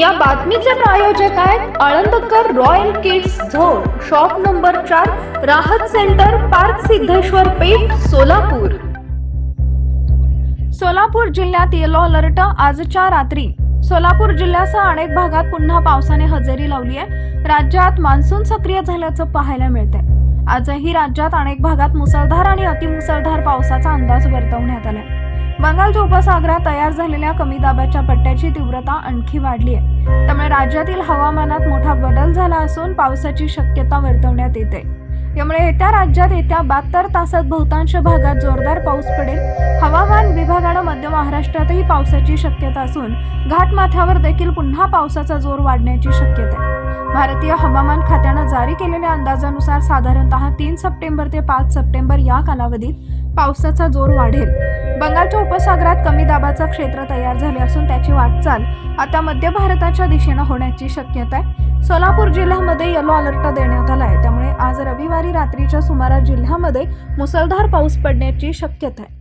या बातमीचे प्रायोजक आहेत Alandkar royal kids zone shop number चार राहत सेंटर पार्क सिद्धेश्वर पेठ सोलापूर. सोलापूर जिल्ह्यात येलो अलर्ट आजच्या रात्री. सोलापूर जिल्ह्यासह अनेक भागात पुन्हा पावसाने हजेरी लावली आहे. राज्यात मान्सून सक्रिय झाल्याचं पाहायला मिळतंय. आजही राज्यात अनेक भागात मुसळधार आणि अतिमुसळधार पावसाचा अंदाज वर्तवण्यात आला बंगालच्या उपसागरात तयार झालेल्या कमी दाबाच्या पट्ट्याची तीव्रता आणखी वाढली आहे. त्यामुळे राज्यातील हवामानात मोठा बदल झाला असून पावसाची शक्यता वर्तवण्यात येते. यामुळे येत्या राज्यात येत्या बहात्तर तासात बहुतांश भागात जोरदार पाऊस पडेल. हवामान विभागानं मध्य महाराष्ट्रातही पावसाची शक्यता असून घाटमाथ्यावर देखील पुन्हा पावसाचा जोर वाढण्याची शक्यता आहे. भारतीय हवामान खात्यानं जारी केलेल्या अंदाजानुसार साधारणतः तीन सप्टेंबर ते पाच सप्टेंबर या कालावधीत पावसाचा जोर वाढेल. बंगालच्या उपसागरात कमी दाबाचं क्षेत्र तयार झाले असून त्याची वाटचाल आता मध्य भारताच्या दिशेनं होण्याची शक्यता आहे. सोलापूर जिल्ह्यामध्ये येलो अलर्ट देण्यात आला आहे त्यामुळे आज रविवारी रात्रीच्या सुमारास जिल्ह्यामध्ये मुसळधार पाऊस पडण्याची शक्यता आहे.